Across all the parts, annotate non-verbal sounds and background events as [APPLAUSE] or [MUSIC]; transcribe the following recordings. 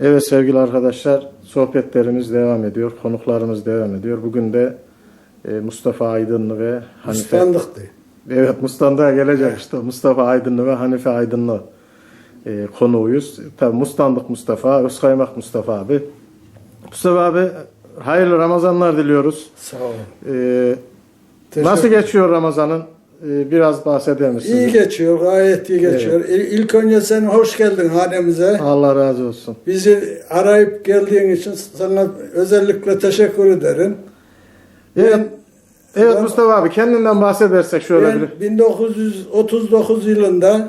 Evet sevgili arkadaşlar sohbetlerimiz devam ediyor. Konuklarımız devam ediyor. Bugün de e, Mustafa Aydınlı ve Hanife. Standıktı. Evet Mustafa'ya gelecek işte. Mustafa Aydınlı ve Hanife Aydınlı e, konuğuyuz. Tabi Mustandık Mustafa, Özkaymak Mustafa abi. Mustafa abi hayırlı Ramazanlar diliyoruz. Sağ olun. E, Teşekkür- nasıl geçiyor Ramazan'ın? E, biraz bahseder misiniz? İyi geçiyor, gayet iyi geçiyor. İl- İlk önce sen hoş geldin hanemize. Allah razı olsun. Bizi arayıp geldiğin için sana özellikle teşekkür ederim. Evet, evet Ben- Mustafa abi kendinden bahsedersek şöyle Ben bir. 1939 yılında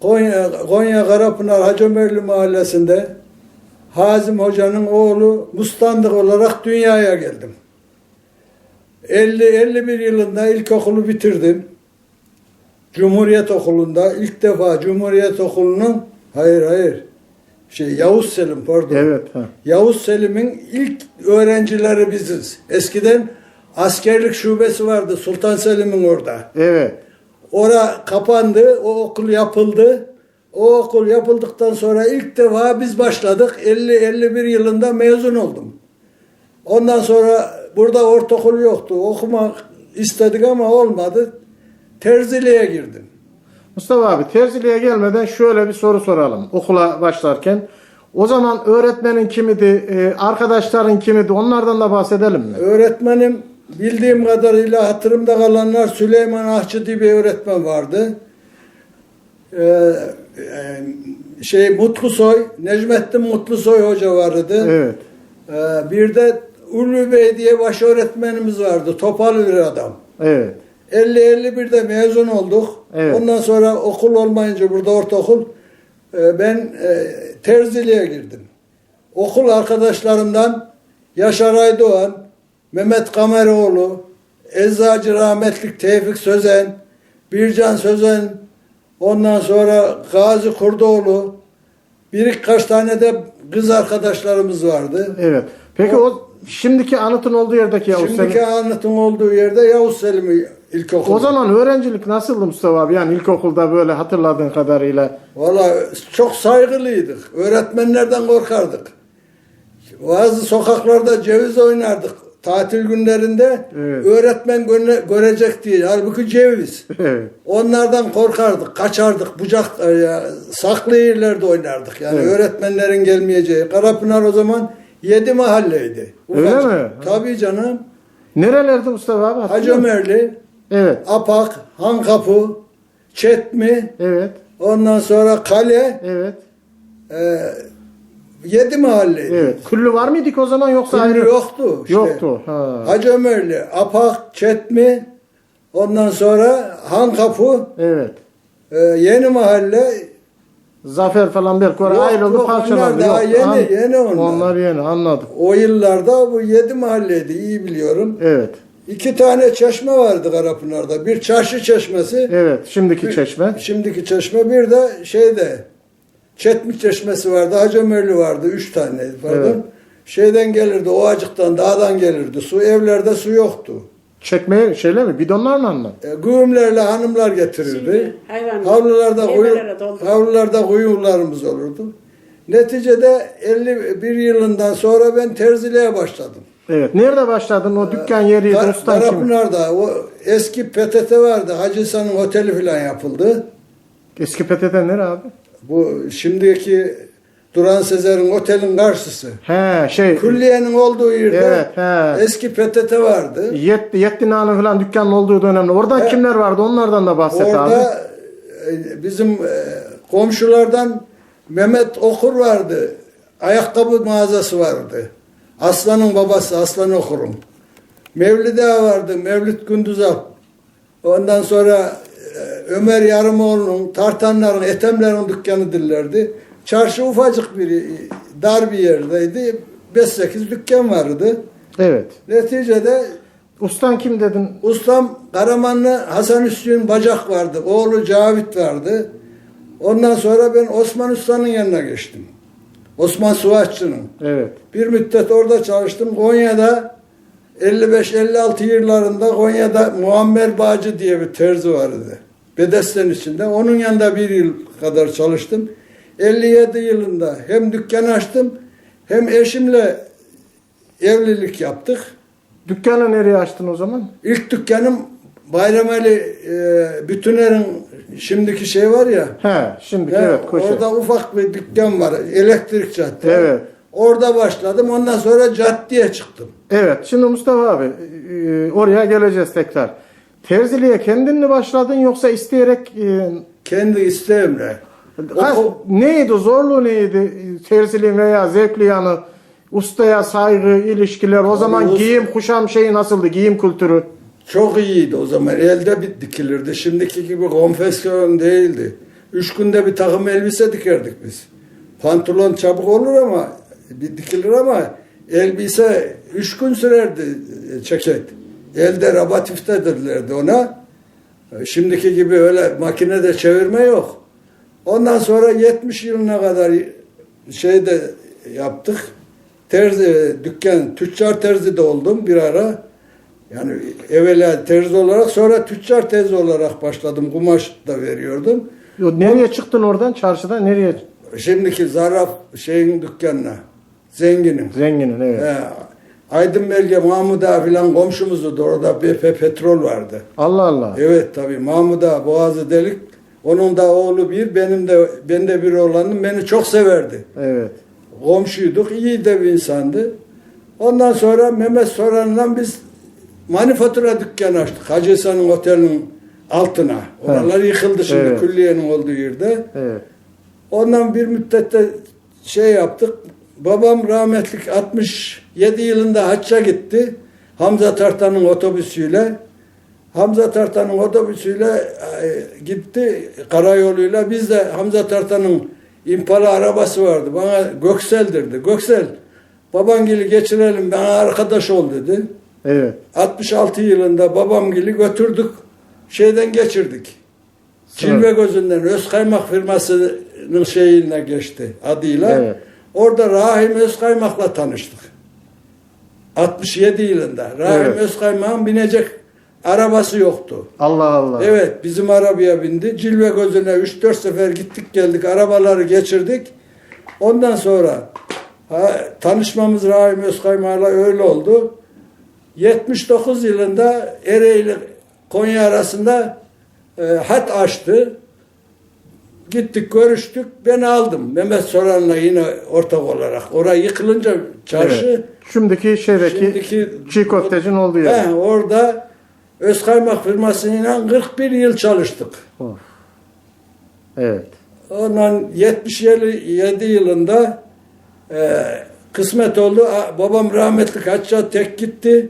Konya, Konya Karapınar Hacımerli mahallesinde Hazim Hoca'nın oğlu Mustandık olarak dünyaya geldim. 50-51 yılında ilkokulu bitirdim. Cumhuriyet Okulu'nda ilk defa Cumhuriyet Okulu'nun hayır hayır şey Yavuz Selim pardon. Evet. Ha. Yavuz Selim'in ilk öğrencileri biziz. Eskiden askerlik şubesi vardı Sultan Selim'in orada. Evet. Ora kapandı, o okul yapıldı. O okul yapıldıktan sonra ilk defa biz başladık. 50-51 yılında mezun oldum. Ondan sonra burada ortaokul yoktu. Okumak istedik ama olmadı. Terziliğe girdim. Mustafa abi terziliğe gelmeden şöyle bir soru soralım. Okula başlarken. O zaman öğretmenin kimidi, e, arkadaşların kimidi onlardan da bahsedelim mi? Öğretmenim bildiğim kadarıyla hatırımda kalanlar Süleyman Ahçı diye bir öğretmen vardı. Ee, şey Mutlusoy, Necmettin Mutlusoy hoca vardı. Evet. Ee, bir de Ulvi Bey diye baş öğretmenimiz vardı. Topal bir adam. Evet. 50-51'de mezun olduk. Evet. Ondan sonra okul olmayınca burada ortaokul e, ben e, terziliğe girdim. Okul arkadaşlarımdan Yaşar Aydoğan, Mehmet Kameroğlu, Eczacı Rahmetlik Tevfik Sözen, Bircan Sözen, ondan sonra Gazi Kurdoğlu, birkaç tane de kız arkadaşlarımız vardı. Evet. Peki o şimdiki anıtın olduğu yerdeki Yavuz Şimdiki Selim. anlatım olduğu yerde Yavuz Selim İlkokulu. O zaman öğrencilik nasıldı Mustafa abi? Yani ilkokulda böyle hatırladığın kadarıyla. Valla çok saygılıydık. Öğretmenlerden korkardık. Bazı sokaklarda ceviz oynardık. Tatil günlerinde Evet. öğretmen göre- görecek diye. Halbuki ceviz. Evet. Onlardan korkardık, kaçardık, bucak, e, saklı yerlerde oynardık. Yani Evet. öğretmenlerin gelmeyeceği. Karapınar o zaman yedi mahalleydi. Öyle Ufacık. mi? Tabii canım. Nerelerde Mustafa abi? Hatırlıyor Hacı musun? Ömerli, Evet. Apak, Hankapı, Çetmi, Evet. ondan sonra Kale, Evet. e, yedi mahalleydi. Evet. Küllü var mıydık o zaman yoksa Kulü ayrı? yoktu. işte. Yoktu. Ha. Hacı Ömerli, Apak, Çetmi, ondan sonra Hankapı, Evet. e, yeni mahalle, Zafer falan oraya Yok, ayrıldı yok, parçalandı. onlar daha yeni, yeni onlar. Onlar yeni anladım. o yıllarda bu yedi mahalleydi iyi biliyorum. Evet. İki tane çeşme vardı Karapınar'da. Bir çarşı çeşmesi, Evet. Şimdiki çeşme. şimdiki çeşme, bir de şeyde Çetmi çeşmesi vardı, Hacı Ömerli vardı, üç tane pardon. Evet. Şeyden gelirdi, Ovacık'tan, dağdan gelirdi. Su evlerde su yoktu. Çekmeye şeyle mi? Bidonlarla mı? E, güğümlerle hanımlar getirirdi. Şimdi hayvan Havlularda doldur. havlularda kuyularımız olurdu. Neticede 51 yılından sonra ben terziliğe başladım. Evet. Nerede başladın? O dükkan yeriydi. Kar- Ustan kim? Karapınar'da o eski PTT vardı. Hacı İsa'nın oteli falan yapıldı. Eski PTT nere abi? Bu şimdiki Duran Sezer'in otelin karşısı. He şey. Külliyenin olduğu yerde Evet, he. eski PTT vardı. Yet, Yettina'nın falan dükkanın olduğu dönemde. Orada Evet. kimler vardı? Onlardan da bahset abi. Orada e, bizim e, komşulardan Mehmet Okur vardı. Ayakkabı mağazası vardı. Aslan'ın babası Aslan Okur'un. Mevlid Ağa vardı. Mevlüt Gündüzal. Ondan sonra e, Ömer Yarımoğlu'nun, Tartanların, Etemlerin dükkanı dillerdi. Çarşı ufacık bir, e, dar bir yerdeydi. 5-8 dükkan vardı. Evet. Neticede Ustan kim dedin? Ustam Karamanlı Hasan Üstün Bacak vardı. Oğlu Cavit vardı. Ondan sonra ben Osman Usta'nın yanına geçtim. Osman Suvaççı'nın. Evet. Bir müddet orada çalıştım. Konya'da 55-56 yıllarında Konya'da Muammer Bağcı diye bir terzi vardı. Bedesten içinde. Onun yanında bir yıl kadar çalıştım. 57 yılında hem dükkan açtım hem eşimle evlilik yaptık. Dükkanı nereye açtın o zaman? İlk dükkanım Bayramali e, Bütüner'in şimdiki şey var ya. He, şimdi he, evet koşu. orada ufak bir dükkan var. Elektrik cadde. Evet. Orada başladım. Ondan sonra caddeye çıktım. Evet, şimdi Mustafa abi e, oraya geleceğiz tekrar. Terziliğe kendin mi başladın yoksa isteyerek e, Kendi isteğimle. O- Ha, o- neydi zorluğu neydi terziliğin veya zevkli yanı ustaya saygı ilişkiler o zaman us- giyim kuşam şeyi nasıldı giyim kültürü Çok iyiydi o zaman. Elde bir dikilirdi. Şimdiki gibi konfeksiyon değildi. Üç günde bir takım elbise dikerdik biz. Pantolon çabuk olur ama bir dikilir ama elbise üç gün sürerdi e, ceket. Elde rabatifte dedilerdi ona. E, Şimdiki gibi öyle makinede çevirme yok. Ondan sonra 70 yılına kadar şeyde yaptık. Terzi, dükkan, tüccar terzi de oldum bir ara. Yani evvela terzi olarak sonra tüccar terzi olarak başladım. Kumaş da veriyordum. Yo, nereye çıktın oradan çarşıda nereye Şimdiki zaraf şeyin dükkanına. Zenginim. zenginin evet He, Aydın Belge Mahmut Ağa filan komşumuzdu. Orada BP petrol vardı. Allah Allah Evet tabii Mahmut Ağa Boğazı Delik. Onun da oğlu bir, benim de ben de bir oğlanım. Beni çok severdi. evet komşuyduk. iyi de bir insandı. Ondan sonra Mehmet Soran'la biz manifatura dükkanı açtık. Hacı Hasan'ın otelinin altına. Oralar yıkıldı şimdi Evet. külliyenin olduğu yerde. evet Ondan bir müddette şey yaptık. Babam rahmetlik 67 yılında hacca gitti. Hamza Tartan'ın otobüsüyle. Hamza Tartan'ın otobüsüyle e, gitti karayoluyla. Biz de Hamza Tartan'ın impala arabası vardı. Bana Göksel derdi. Göksel babangili geçirelim bana arkadaş ol dedi. evet 66 yılında babamgili götürdük. Şeyden geçirdik. Cilve gözünden Özkaymak firmasının şeyine geçti adıyla. Evet. Orada Rahim Özkaymak'la tanıştık. 67 yılında. Rahim Evet. Özkaymak'ın binecek arabası yoktu. Allah Allah Evet bizim arabaya bindi. Cilve gözüne 3-4 sefer gittik geldik. Arabaları geçirdik. Ondan sonra ha, tanışmamız Rahim Özkaymak'la öyle oldu. 79 yılında Ereğli Konya arasında e, hat açtı. Gittik görüştük. Ben aldım. Mehmet Soran'la yine ortak olarak. Oraya yıkılınca çarşı Evet. şimdiki şeydeki Şimdiki- çiğ köftecinin olduğu yer he, orada Özkaymak firmasıyla 41 yıl çalıştık. Of. evet Ondan 77 yılında e, kısmet oldu. Babam rahmetli Hacca tek gitti.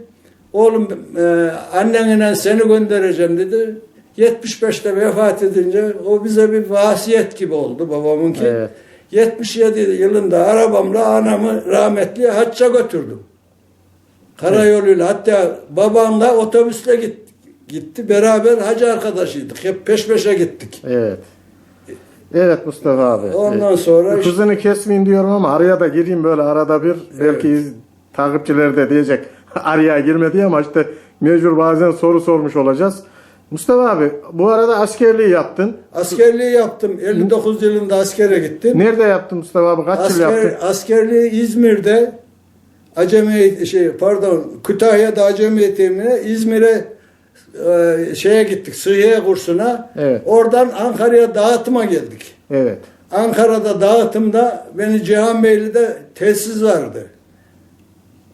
Oğlum e, annenle seni göndereceğim dedi. 75'te vefat edince o bize bir vasiyet gibi oldu babamınki. Evet. 77 yılında arabamla anamı rahmetli hacca götürdüm. Karayoluyla hatta babamla otobüsle git, gitti. Beraber hacı arkadaşıydık. Hep peş peşe gittik. evet Evet Mustafa abi. Ondan Evet. sonra işte- Hızını kesmeyeyim diyorum ama araya da gireyim böyle arada bir. Belki iz- takipçiler de diyecek [LAUGHS] araya girme diye ama işte mecbur bazen soru sormuş olacağız. Mustafa abi bu arada askerliği yaptın. Askerliği yaptım. 59 yılında askere gittim. Nerede yaptın Mustafa abi? Kaç yıl yaptın? Asker, askerliği İzmir'de Acemi şey pardon Kütahya'da Acemi eğitimine İzmir'e e, şeye gittik. Sıhhiye kursuna. Evet. Oradan Ankara'ya dağıtıma geldik. Evet. Ankara'da dağıtımda beni Cihanbeyli'de telsiz vardı.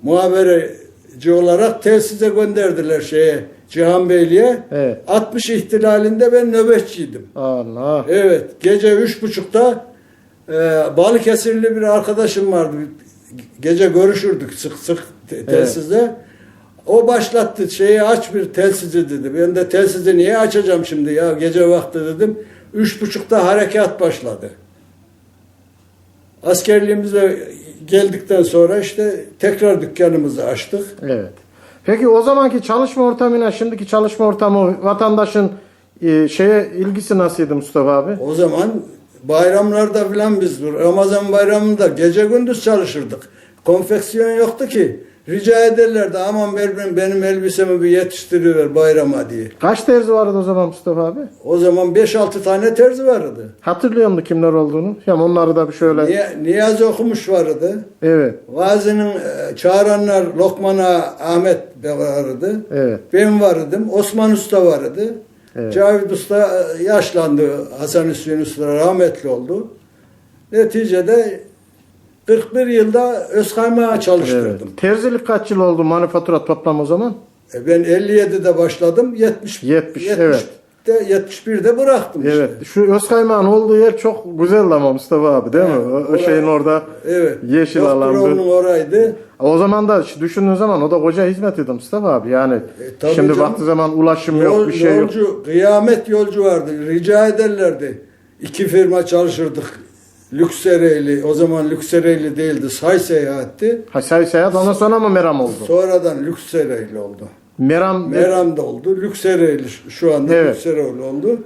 Muhabereci olarak telsize gönderdiler şeye Cihanbeyli'ye. Evet. 60 ihtilalinde ben nöbetçiydim. Allah. Evet, gece üç buçukta e, Balıkesirli bir arkadaşım vardı. Gece görüşürdük sık sık te- telsizde. O başlattı şeyi aç bir telsizi dedi. Ben de telsizi niye açacağım şimdi ya gece vakti dedim. Üç buçukta harekat başladı. Askerliğimize geldikten sonra işte tekrar dükkanımızı açtık. Evet. Peki o zamanki çalışma ortamıyla şimdiki çalışma ortamı vatandaşın e, şeye ilgisi nasıldı Mustafa abi? O zaman bayramlarda filan biz Ramazan bayramında gece gündüz çalışırdık. Konfeksiyon yoktu ki. rica ederlerdi aman benim, benim elbisemi bir yetiştiriver bayrama diye. Kaç terzi vardı o zaman Mustafa abi? O zaman 5-6 tane terzi vardı. Hatırlıyor musun kimler olduğunu? Ya onları da bir şöyle. Niye- Niyazi okumuş vardı. Evet. Gazi'nin e, çağıranlar Lokman'a Ahmet vardı. Evet. Ben vardım. Osman Usta vardı. Evet. Cavit Usta e, yaşlandı. Hasan Hüseyin Usta rahmetli oldu. Neticede 41 yılda Özkaymak'a Evet. çalıştırdım. Terzilik kaç yıl oldu manifatura toplam o zaman? E, Ben 57'de başladım. 70, 70, 70 evet. De 71'de bıraktım Evet. işte. Şu Özkaymağ'ın olduğu yer çok güzeldi ama Mustafa abi değil mi? O, o şeyin orada Evet. yeşil alandı. oraydı. O zaman da düşündüğün zaman o da koca hizmet edin Mustafa abi. Yani tabii şimdi canım. baktığı zaman ulaşım yok, Yol- bir şey yok. yolcu, kıyamet yolcu vardı. Rica ederlerdi. İki firma çalışırdık. Lüksereyli, o zaman Lüksereyli değildi, Say Seyahat'ti. Ha say sayat ondan sonra mı Meram oldu? Sonradan Lüksereyli oldu. Meram, Meram da oldu, Lüksereyli şu- anda Evet. Lüksereyli oldu.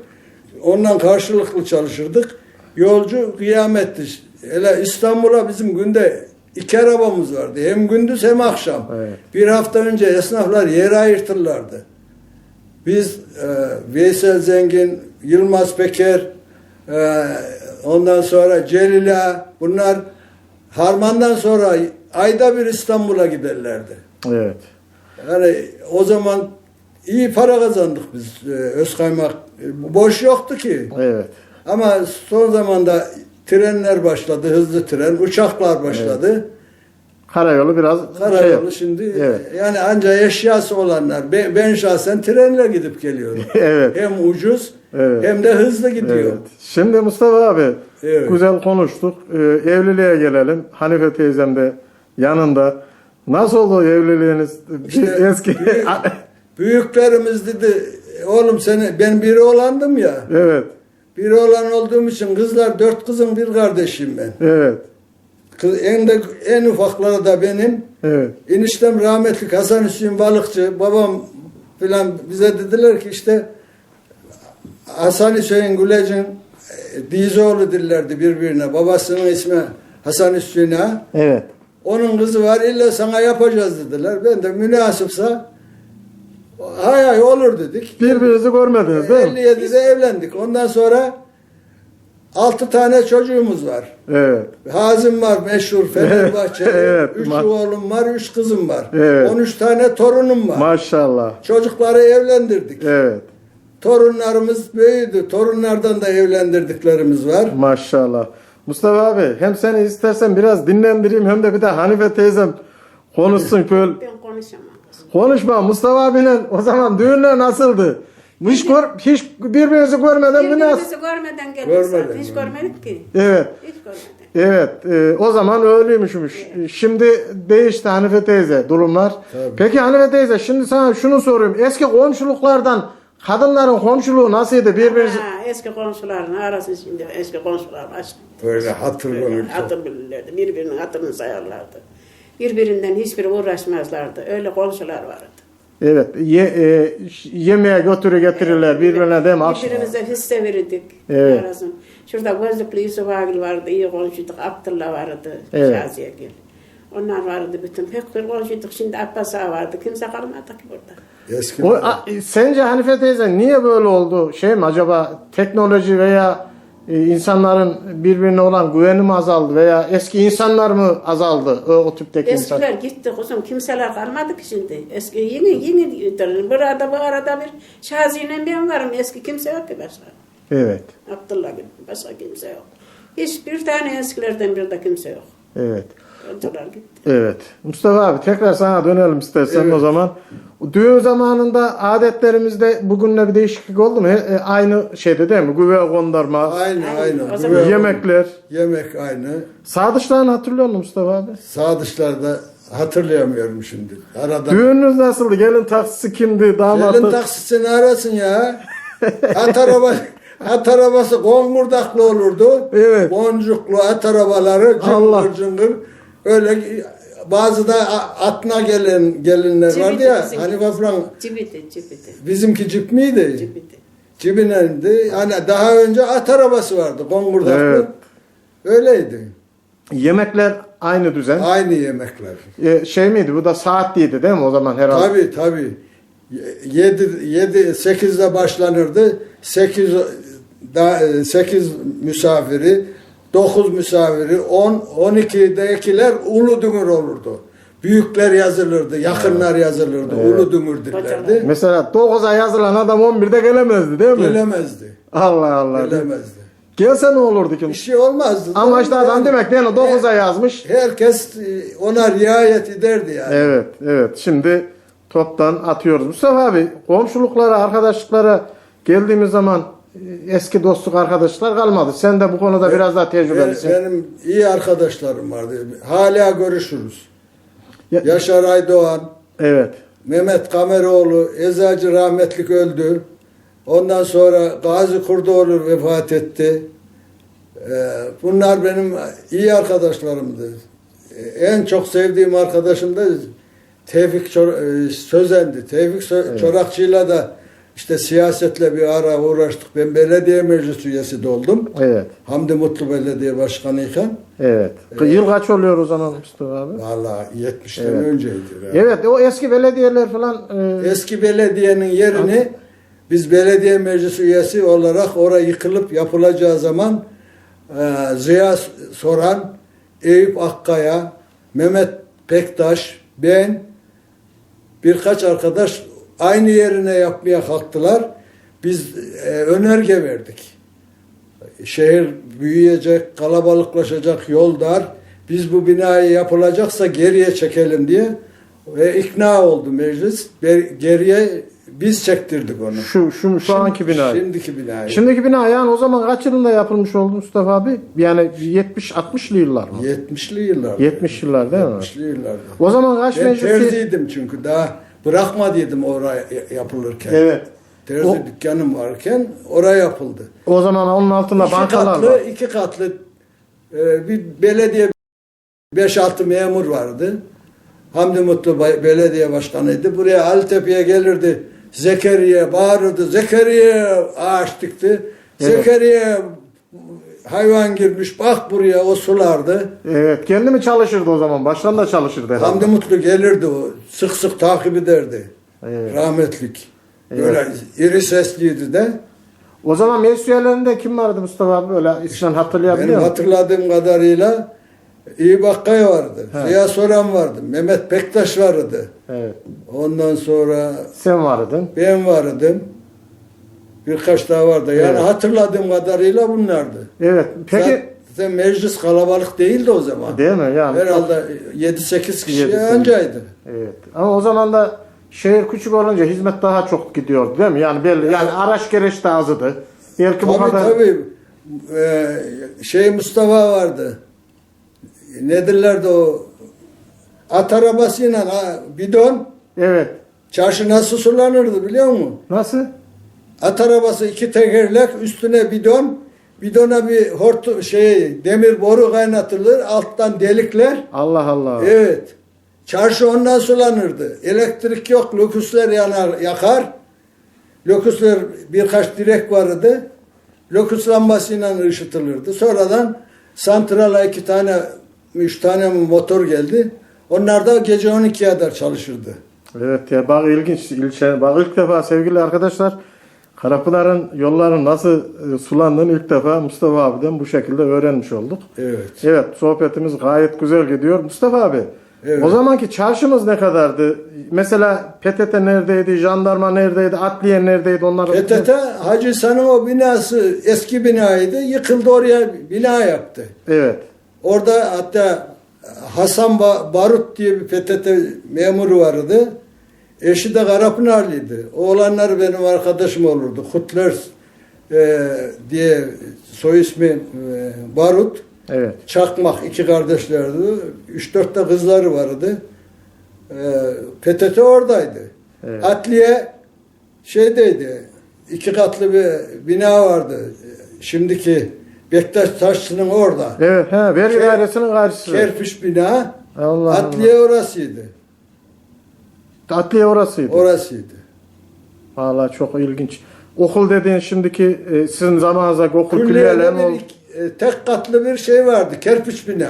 Ondan karşılıklı çalışırdık. Yolcu kıyametti. Hele İstanbul'a bizim günde iki arabamız vardı. Hem gündüz hem akşam. Evet. Bir hafta önce esnaflar yer ayırtırlardı. Biz e, Veysel Zengin, Yılmaz Peker, e, ondan sonra Celila bunlar Harman'dan sonra ayda bir İstanbul'a giderlerdi. Evet. Yani o zaman iyi para kazandık biz e, Özkaymak. E, Boş yoktu ki. Evet. Ama son zamanda trenler başladı, hızlı tren, uçaklar başladı. Karayolu biraz Karayolu şey- şimdi Evet. yani ancak eşyası olanlar. Ben, ben şahsen trenle gidip geliyorum. [LAUGHS] Evet. Hem ucuz Evet. hem de hızlı gidiyor. Evet. Şimdi Mustafa abi Evet. güzel konuştuk. Ee, evliliğe gelelim. Hanife teyzem de yanında. Nasıl oldu evliliğiniz? İşte eski büyük- büyüklerimiz dedi oğlum seni ben biri olandım ya. Evet. Biri olan olduğum için kızlar dört kızın bir kardeşim ben. Evet. Kız, en de en ufakları da benim. Evet. Eniştem rahmetli Hasan Hüseyin balıkçı. Babam filan bize dediler ki işte Hasan Hüseyin Gülec'in e, Dizoğlu dillerdi birbirine. Babasının ismi Hasan Hüseyin Ağa. Evet. Onun kızı var illa sana yapacağız dediler. Ben de münasipsa hay hay olur dedik. Birbirinizi görmediniz değil mi? 57'de evlendik. Ondan sonra altı tane çocuğumuz var. Evet. Hazım var meşhur [LAUGHS] Fenerbahçe'de. Evet, üç ma- oğlum var, üç kızım var. Evet. 13 tane torunum var. Maşallah. Çocukları evlendirdik. Evet. Torunlarımız büyüdü. Torunlardan da evlendirdiklerimiz var. Maşallah. Mustafa abi hem seni istersen biraz dinlendireyim hem de bir de Hanife teyzem konuşsun böyle. Ben konuşamam. Konuşma Mustafa abiyle o zaman düğünler nasıldı? Hiç, gör, hiç birbirinizi görmeden mi nasıl? Birbirimizi görmeden geldik Görmeden, zaten. Hiç görmedik ki. Evet. Hiç görmedik. Evet. e, o zaman öyleymişmiş. Şimdi değişti Hanife teyze durumlar. Tabii. Peki Hanife teyze şimdi sana şunu soruyorum. Eski komşuluklardan kadınların komşuluğu nasıldı birbirinizi? Ha, eski komşuların arasın şimdi eski komşular baş. Böyle hatır konuştu. hatır bilirlerdi. Birbirinin hatırını sayarlardı. Birbirinden hiçbiri uğraşmazlardı. Öyle komşular vardı. Evet. Ye, e, yemeğe götürü getirirler birbirine değil mi? Birbirimize hisse verirdik. Evet. Arasın. Şurada gözlüklü Yusuf Agil vardı. iyi konuşuyorduk. Abdullah vardı. Evet. Şaziye Gül. Onlar vardı bütün. Pek konuşuyorduk. Şimdi Abbas Ağa vardı. Kimse kalmadı ki burada. Eski O, a- sence Hanife teyze niye böyle oldu? Şey mi acaba teknoloji veya e, insanların birbirine olan güveni mi azaldı veya eski insanlar mı azaldı o, o tipteki insan? Eskiler gitti kuzum. Kimseler kalmadı ki şimdi. Eski yeni yeni burada bu arada bir Şazi'yle ben varım. Eski kimse yok ki başka. Evet. Abdullah gibi başka kimse yok. Hiçbir tane eskilerden bir de kimse yok. Evet. Öldüler gitti. Evet. Mustafa abi tekrar sana dönelim istersen Evet. o zaman. Düğün zamanında adetlerimizde bugünle bir değişiklik oldu mu? E, aynı şeyde değil mi? Güve gönderme, Aynı Aynı. aynı. Yemekler. Yemek aynı. Sadıçlarını hatırlıyor musun Mustafa abi? Sağ dışlarda hatırlayamıyorum şimdi. Arada Düğününüz nasıldı? Gelin taksisi kimdi? Damat Gelin taksisini arasın ya. At araba [LAUGHS] at arabası kongurdaklı olurdu. Evet. Boncuklu at arabaları Allah. cıngır cıngır. Öyle bazı da atına gelen gelinler vardı ya. bizim- Hani falan Cibiti, cibiti, bizimki cip miydi? cibiti. Cibinendi. Hani daha önce at arabası vardı kongurdaklı. Evet. Öyleydi. Yemekler aynı düzen. Aynı yemekler. E, şey miydi bu da saatliydi değil mi o zaman herhalde? Tabii tabii. 7 7 8'de başlanırdı. 8 da 8 misafiri, 9 misafiri, 10 12'dekiler ulu dümür olurdu. Büyükler yazılırdı, yakınlar yazılırdı, ulu dümür derlerdi. Mesela 9'a yazılan adam 11'de gelemezdi değil mi? Gelemezdi. Allah Allah. Gelemezdi. Gelse ne olurdu ki? Bir şey olmazdı. Anlaştı adam Yani demek mi? 9'a yazmış. Herkes e, ona riayet ederdi yani. Evet, evet. Şimdi toptan atıyoruz. Mustafa abi, komşuluklara, arkadaşlıklara geldiğimiz zaman eski dostluk arkadaşlar kalmadı. Sen de bu konuda biraz daha tecrübelisin. Ben- Benim iyi arkadaşlarım vardı. Hala görüşürüz. Ya- Yaşar Aydoğan, Evet. Mehmet Kameroğlu, Eczacı rahmetlik öldü. Ondan sonra Gazi Kurdoğlu vefat etti. Ee, Bunlar benim iyi arkadaşlarımdı. Ee, En çok sevdiğim arkadaşım da Tevfik Çor- e, Sözen'di. Tevfik Sö- Çorakçı'yla da işte siyasetle bir ara uğraştık. Ben belediye meclis üyesi de oldum. Evet. Hamdi Mutlu belediye başkanıyken. Evet. Yıl kaç oluyor o zaman Mustafa abi? Vallahi 70'ten Evet. önceydi. ya. Evet, o eski belediyeler falan e, Eski belediyenin yerini biz belediye meclis üyesi olarak oraya yıkılıp yapılacağı zaman e, Ziya Soran, Eyüp Akkaya, Mehmet Pektaş, ben birkaç arkadaş aynı yerine yapmaya kalktılar. Biz e, önerge verdik. Şehir büyüyecek, kalabalıklaşacak, yol dar. Biz bu binayı yapılacaksa geriye çekelim diye ve ikna oldu meclis. Geriye biz çektirdik onu. şu şu şu anki bina. Şimdiki binayı. Şimdiki bina yani o zaman kaç yılında yapılmış oldu Mustafa abi? Yani 70 60'lı yıllar mı? 70'li yıllar. 70 yıllar değil mi? 70'li yıllarda. O zaman kaç Ben meclisi? terziydim çünkü daha bırakmadıydım oraya yapılırken. Evet. Terzi O- dükkanım varken oraya yapıldı. O zaman onun altında iki bankalar katlı, var. iki katlı e, bir belediye 5-6 memur vardı. Hamdi Mutlu belediye başkanıydı. Buraya Altepe'ye gelirdi. Zekeriye bağırırdı. Zekeriye ağaç dikti. Evet. Zekeriye hayvan girmiş bak buraya o sulardı. Evet. Kendi mi çalışırdı o zaman? Baştan da çalışırdı herhalde. Hamdi Mutlu gelirdi o. Sık sık takip ederdi. Evet. Rahmetlik. Evet. Böyle iri sesliydi de. O zaman meclis üyelerinde kim vardı Mustafa abi? Öyle ismen Benim hatırlayabiliyor musun? hatırladığım kadarıyla İyi Bakkaya vardı. He. Ziya Soran vardı. Mehmet Bektaş vardı. Evet. Ondan sonra Sen vardın. ben vardım. Birkaç daha vardı. Yani Evet. hatırladığım kadarıyla bunlardı. Evet. Peki Zaten meclis kalabalık değildi o zaman. değil mi? Yani Herhalde 7-8 kişi Yedi, sekiz. ancaydı. Evet. Ama o zaman da şehir küçük olunca hizmet daha çok gidiyordu değil mi? Yani belli. Yani araç gereç de azdı. Belki bu Tabii kadar tabii. Ee, şey Mustafa vardı. Nedirlerdi o? At arabasıyla ha, bidon Evet. çarşı nasıl sulanırdı biliyor musun? Nasıl? At arabası iki tekerlek üstüne bidon. Bidona bir hortu şey demir boru kaynatılır alttan delikler. Allah Allah. evet. Çarşı ondan sulanırdı. Elektrik yok lokuslar yanar yakar. Lokuslar birkaç direk vardı. Lokus lambasıyla ışıtılırdı. Sonradan santrala iki tane üç tane motor geldi. Onlar da gece 12'ye kadar çalışırdı. Evet ya bak ilginç ilçe. Bak ilk defa sevgili arkadaşlar Karapınar'ın yolların nasıl e, sulandığını ilk defa Mustafa abiden bu şekilde öğrenmiş olduk. evet Evet sohbetimiz gayet güzel gidiyor. Mustafa abi Evet. o zamanki çarşımız ne kadardı? Mesela PTT neredeydi? Jandarma neredeydi? Adliye neredeydi? Onlar PTT Hacı San'ın o binası eski binaydı. Yıkıldı oraya bina yaptı. Evet. Orada hatta Hasan Ba- Barut diye bir PTT memuru vardı. Eşi de Karapınarlıydı. Oğlanlar benim arkadaşım olurdu. Kutler e, diye soy ismi e, Barut. Evet. Çakmak iki kardeşlerdi. Üç dört de kızları vardı. Ee, PTT oradaydı. Evet. Adliye şeydeydi. iki katlı bir bina vardı. Şimdiki Bektaş Taşçı'nın orada. Evet. He, vergi dairesinin karşısı. Kerpiç bina. Allah Adliye orasıydı. Adliye orasıydı. Orasıydı. Vallahi çok ilginç. Okul dediğin şimdiki e, sizin zamanınızdaki okul külliyeler mi oldu? e, tek katlı bir şey vardı. Kerpiç bina.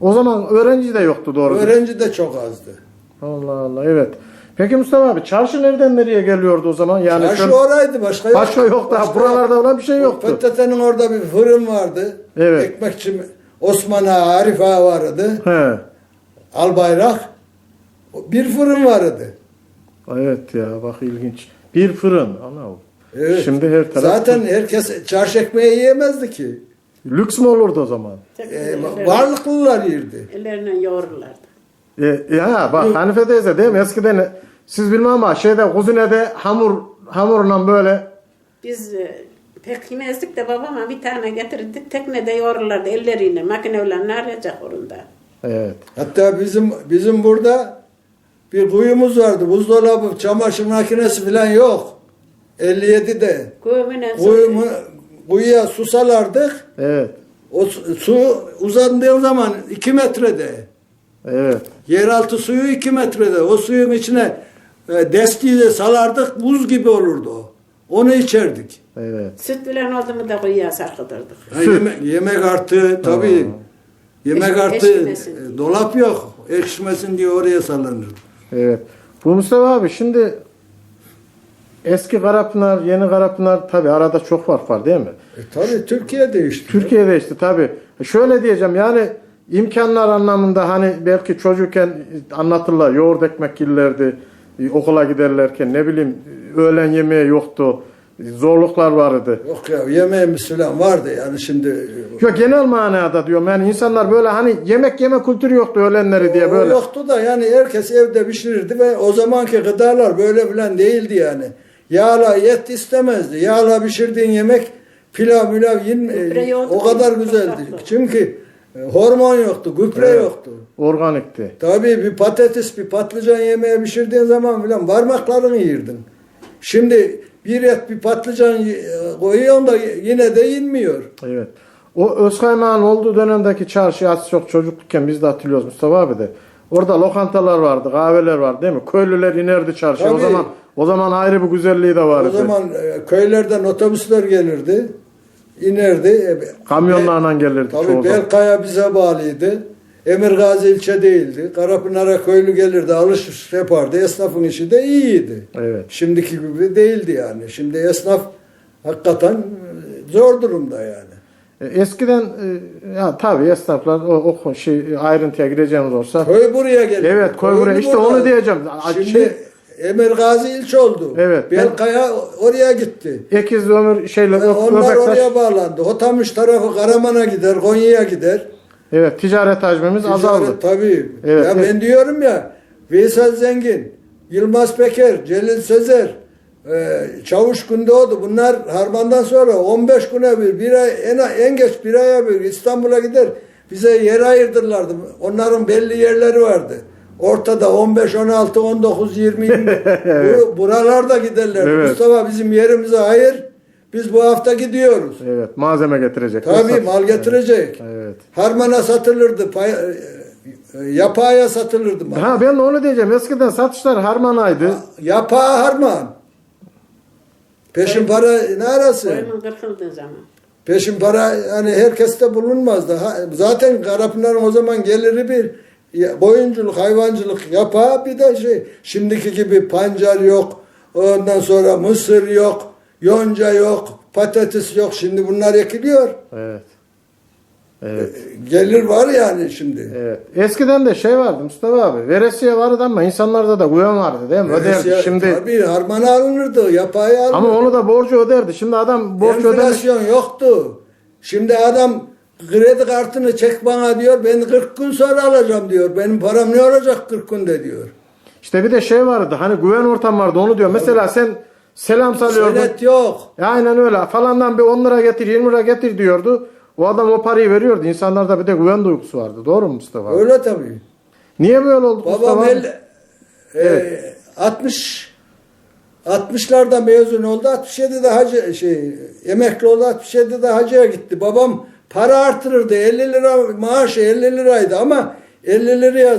O zaman öğrenci de yoktu doğru. Öğrenci de çok azdı. Allah Allah evet. Peki Mustafa abi çarşı nereden nereye geliyordu o zaman? Yani Çarşı şöyle- oraydı başka yok. Başka yoktu. Ha, buralarda olan bir şey yoktu. PTT'nin orada bir fırın vardı. Evet. Ekmekçi Osman Ağa, Arif Ağa vardı. He. Albayrak. Bir fırın vardı. Evet ya bak ilginç. Bir fırın. Ana o. Evet. Şimdi her taraf Zaten herkes çarşı ekmeği yiyemezdi ki. lüks mü olurdu o zaman? Ee, ellerine- varlıklılar yerdi. Ellerinden yoğururlardı. E, ya bak Hanife teyze değil mi? Eskiden siz bilmem ama şeyde kuzinede hamur hamurla böyle Biz e, pek yemezdik de babama bir tane getirirdik. Teknede yoğururlardı elleriyle. Makineyle ne arayacak orunda? evet. Hatta bizim bizim burada bir kuyumuz vardı. Buzdolabı, çamaşır makinesi falan yok. 57'de. Kuyumuyla Kuyumu, kuyuya susalardık. Evet. O su, su uzandığı zaman 2 metrede. Evet. Yeraltı suyu 2 metrede. O suyun içine e, destiği de salardık. Buz gibi olurdu o. Onu içerdik. Evet. süt bilen oldu mu da kuyuya sarkıtırdık. Ha, yeme- yemek artı tabii. Yemek Eş- artı e, dolap yok. Ekşimesin diye oraya sallanır. Evet. Bu Mustafa abi şimdi eski Karapınar, yeni Karapınar tabi arada çok fark var değil mi? E, tabii Türkiye değişti. Türkiye'de işte tabi. Şöyle diyeceğim yani imkanlar anlamında hani belki çocukken anlatırlar yoğurt ekmek yerlerdi e, okula giderlerken ne bileyim öğlen yemeği yoktu zorluklar vardı. Yok ya yemeğimiz falan vardı yani şimdi. Yok genel manada diyorum yani insanlar böyle hani yemek yeme kültürü yoktu öğlenleri diye O böyle. yoktu da yani herkes evde pişirirdi ve o zamanki gıdalar böyle falan değildi yani. Yağla et istemezdi. Yağla pişirdiğin yemek pilav milav yin, yoktu. o kadar güzeldi. Çünkü e, hormon yoktu, gübre Evet. yoktu. Organikti. Tabii bir patates, bir patlıcan yemeği pişirdiğin zaman filan parmaklarını yirdin. Şimdi bir et, bir patlıcan y- koyuyorsun da yine de yenmiyor. Evet. O Özkaymağ'ın olduğu dönemdeki çarşı az çok çocukken biz de hatırlıyoruz Mustafa abi de. Orada lokantalar vardı, kahveler vardı değil mi? Köylüler inerdi çarşıya. O zaman o zaman ayrı bir güzelliği de vardı. O zaman e, köylerden otobüsler gelirdi, inerdi. E, Kamyonlarla gelirdi Tabii. Belkaya bize bağlıydı. Emirgazi ilçe değildi. Karapınar'a köylü gelirdi, alışveriş yapardı. Esnafın işi de iyiydi. Evet. Şimdiki gibi değildi yani. Şimdi esnaf hakikaten e, zor durumda yani. E, Eskiden e, ya tabii esnaflar o, o şey ayrıntıya gireceğimiz olsa Köy buraya geldi. Evet, köy buraya. İşte burada. onu diyeceğim. Şimdi Şey- Emirgazi ilçe oldu. Evet, ben- Belkaya oraya gitti. Ekiz ömür şeyle Onlar Öbektaş oraya bağlandı. Hotamış tarafı Karaman'a gider, Konya'ya gider. Evet ticaret hacmimiz azaldı. Ticaret, Tabii. Evet, ya evet. ben diyorum ya Veysel Zengin, Yılmaz Peker, Celil Sezer, e, Çavuş Gündoğdu bunlar harmandan sonra 15 güne bir, bir ay, en, en geç bir aya bir İstanbul'a gider. Bize yer ayırdırlardı. Onların belli yerleri vardı. Ortada 15, 16, 19, 20, 20 bu, buralarda giderler. Evet. Mustafa bizim yerimize hayır. Biz bu hafta gidiyoruz. Evet malzeme getirecek. Tabii mal getirecek. Evet. Harmana satılırdı. Pay, e, e, yapaya satılırdı mal. Ha ben de onu diyeceğim. Eskiden satışlar harmanaydı. Yapağı harman. Peşin para ne arası? Koyunun kırkıldığı zaman. Peşin para hani herkeste bulunmazdı. Ha, zaten Karapınar'ın o zaman geliri bir boyunculuk, hayvancılık yapağı bir de şey. Şimdiki gibi pancar yok. Ondan sonra mısır yok. Yonca yok. Patates yok. Şimdi bunlar ekiliyor. Evet. Evet. Gelir var yani şimdi. Evet. Eskiden de şey vardı Mustafa abi. Veresiye vardı ama insanlarda da güven vardı değil mi? Öderdi. Veresiye- Şimdi Tabii harmana alınırdı, yapağı alınırdı. ama onu da borcu öderdi. Şimdi adam borç ödemiş. Enflasyon yoktu. Şimdi adam kredi kartını çek bana diyor, ben 40 gün sonra alacağım diyor. Benim param ne olacak 40 günde diyor. İşte bir de şey vardı. Hani güven ortam vardı. Onu diyor. Mesela sen selam salıyordun. Senet yok. Ya Aynen öyle. Falandan bir 10 lira getir, 20 lira getir diyordu. O adam o parayı veriyordu. İnsanlarda bir de güven duygusu vardı. Doğru mu Mustafa? abi? Öyle tabii. Niye böyle oldu Mustafa? Babam el, e, 60 60'larda mezun oldu. 67'de hacı şey emekli oldu. 67'de hacıya gitti. Babam para artırırdı. 50 lira maaşı 50 liraydı ama 50 liraya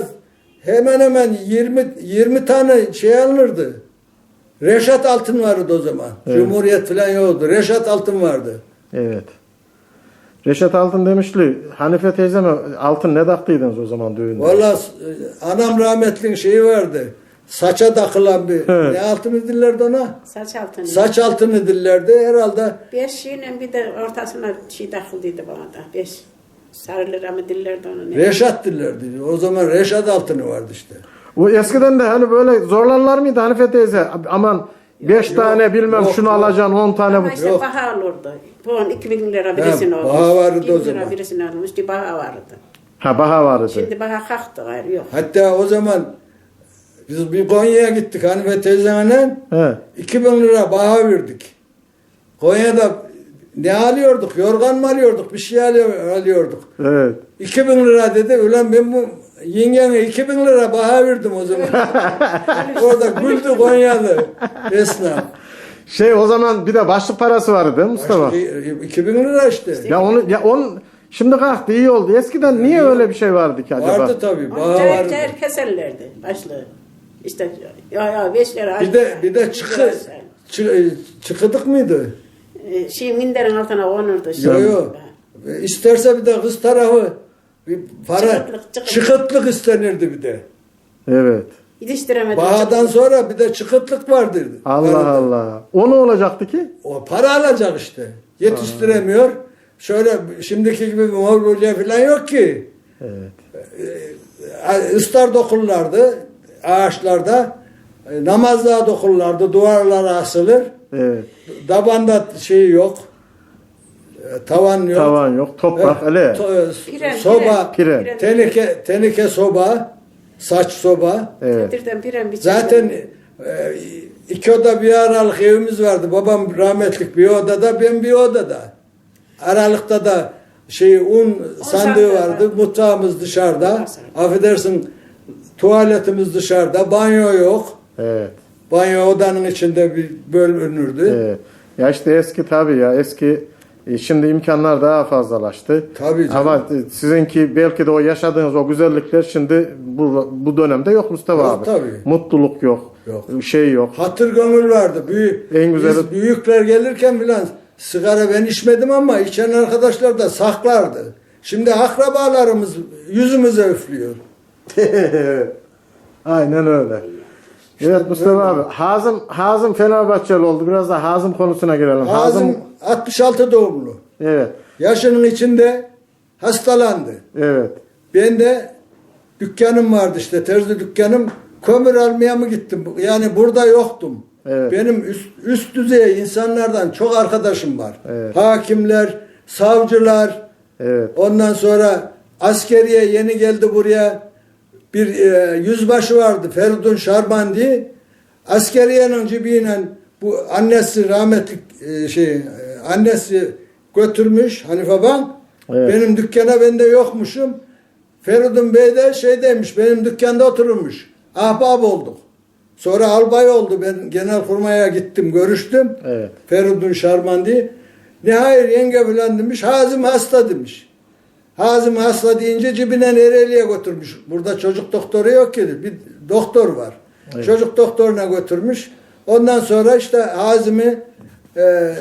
hemen hemen 20 20 tane şey alınırdı. Reşat Altın vardı o zaman. Evet. Cumhuriyet falan yoktu. Reşat Altın vardı. Evet. Reşat Altın demişli. Hanife teyzeme altın ne taktıydınız o zaman düğünde? Valla e, anam rahmetlinin şeyi vardı. Saça takılan bir Evet. ne altını dillerdi ona? Saç altını. Saç altını dillerdi herhalde. Beş şeyle bir de ortasına şey takıldıydı bana da. Beş. Sarı lira mı dillerdi onu ne? Reşat dillerdi. O zaman Reşat altını vardı işte. O eskiden de hani böyle zorlarlar mıydı Hanife teyze? Aman 5 tane bilmem yok, şunu yok. alacaksın 10 tane bu. Ama işte Yok. baha olurdu. Puan 2000 lira birisini He, almış. baha vardı o 2000 lira zaman. birisini almış. İşte baha vardı. Ha baha vardı. Şimdi baha kalktı gayrı yok. Hatta o zaman biz bir Konya'ya gittik Hanife teyzeyle. He. 2000 lira baha verdik. Konya'da ne alıyorduk? Yorgan mı alıyorduk? Bir şey alıyor- alıyorduk. Evet. 2000 lira dedi. Ulan ben bu yengeme 2000 lira baha verdim o zaman. [LAUGHS] Orada güldü Konyalı esnaf. Şey o zaman bir de başlık parası vardı değil mi Mustafa? Başka- 2000 lira işte. Ya onu ya on şimdi kalktı iyi oldu. Eskiden niye öyle bir şey vardı ki acaba? Vardı tabii. Baha vardı. cayır keserlerdi başlığı. İşte ya ya beş lira. Bir de bir de çıkı çı, çıkıdık mıydı? Ee, Şey minderin altına konurdu. Şey. Yok yok. İsterse bir de kız tarafı bir para Çıkıtlık, çıkıtlık. çıkıtlık istenirdi bir de. Evet. Yetiştiremedim. Bahadan sonra bir de çıkıtlık vardı. Allah vardı. Allah. O ne olacaktı ki? O para alacak işte. Yetiştiremiyor. Şöyle şimdiki gibi bir mobilya falan yok ki. Evet. Istar dokurlardı ağaçlarda. E, Namazlığa dokurlardı. Duvarlara asılır. Evet. Dabanda şey yok. E, Tavan yok. Tavan yok, toprak, Evet, ele. to- Piren, soba, piren. Piren. teneke, teneke soba, saç soba. Evet. Kadir'den piren biçerdim. Zaten e, iki oda bir aralık evimiz vardı. Babam rahmetlik bir odada, ben bir odada. Aralıkta da şey un sandığı sandığı vardı. var. Mutfağımız dışarıda. Affedersin tuvaletimiz dışarıda. Banyo yok. Evet. Banyo odanın içinde bir bölünürdü. Evet. Ya işte eski tabii ya eski e, şimdi imkanlar daha fazlalaştı. Tabii canım. Ama e, sizinki belki de o yaşadığınız o güzellikler şimdi bu, bu dönemde yok Mustafa Yok abi. tabii. Mutluluk yok. Yok. Şey yok. Hatır gönül vardı. Büyük, En güzeli- Biz büyükler gelirken filan sigara ben içmedim ama içen arkadaşlar da saklardı. Şimdi akrabalarımız yüzümüze üflüyor. [LAUGHS] Aynen öyle. Evet Mustafa abi. Hazım Hazım Fenerbahçeli oldu. Biraz da Hazım konusuna girelim. Hazım 66 doğumlu. Evet. Yaşının içinde hastalandı. Evet. Ben de dükkanım vardı işte terzi dükkanım. Kömür almaya mı gittim? Yani burada yoktum. Evet. Benim üst, üst düzey insanlardan çok arkadaşım var. Evet. Hakimler, savcılar, Evet. ondan sonra askeriye yeni geldi buraya. Bir e, yüzbaşı vardı Feridun Şarban diye. Askeriyenin cibiyle bu annesi rahmetli e, şey e, annesi götürmüş Hanife babam. Evet. Benim dükkana bende yokmuşum. Feridun Bey de şey demiş benim dükkanda otururmuş. Ahbap olduk. Sonra albay oldu. Ben genel kurmaya gittim, görüştüm. Evet. Feridun Şarman diye. Ne hayır yenge falan demiş. Hazım hasta demiş. Hazım hasta deyince cibine nereliye götürmüş. Burada çocuk doktoru yok ki. Bir doktor var. Evet. Çocuk doktoruna götürmüş. Ondan sonra işte Hazım'ı e,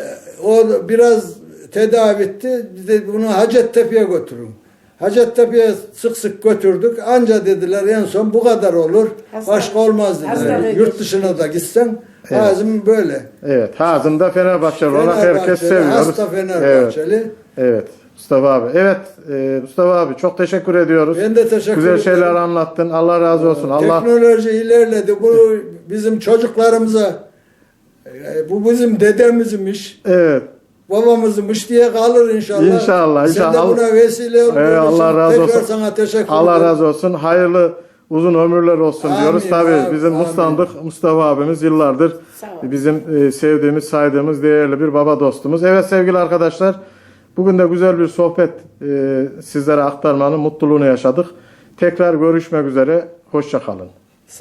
o biraz tedavi etti. Bir de bunu Hacettepe'ye götürün. Hacettepe'ye sık sık götürdük. Anca dediler en son bu kadar olur. Hasta- Başka olmaz dediler. hastalığı Yurt dışına da gitsen Evet. Hazım böyle. Evet. Hazım da Fenerbahçeli olarak herkes seviyoruz. Hasta Fenerbahçeli. Evet. Evet. Mustafa abi. Evet. e, Mustafa abi çok teşekkür ediyoruz. Ben de teşekkür Güzel ederim. şeyler anlattın. Allah razı olsun. Allah Teknoloji ilerledi. Bu bizim çocuklarımıza e, bu bizim dedemizmiş, Evet. babamızmış diye kalır inşallah. İnşallah, Sen de inşallah. buna vesile olduğun Evet, Allah razı tekrar olsun. sana teşekkür Allah ederim. razı olsun. Hayırlı uzun ömürler olsun Amin, diyoruz. Tabii amin, bizim amin. Mustandık Mustafa abimiz yıllardır Sağ ol. bizim e, sevdiğimiz, saydığımız değerli bir baba dostumuz. Evet sevgili arkadaşlar, bugün de güzel bir sohbet e, sizlere aktarmanın mutluluğunu yaşadık. Tekrar görüşmek üzere. Hoşça kalın.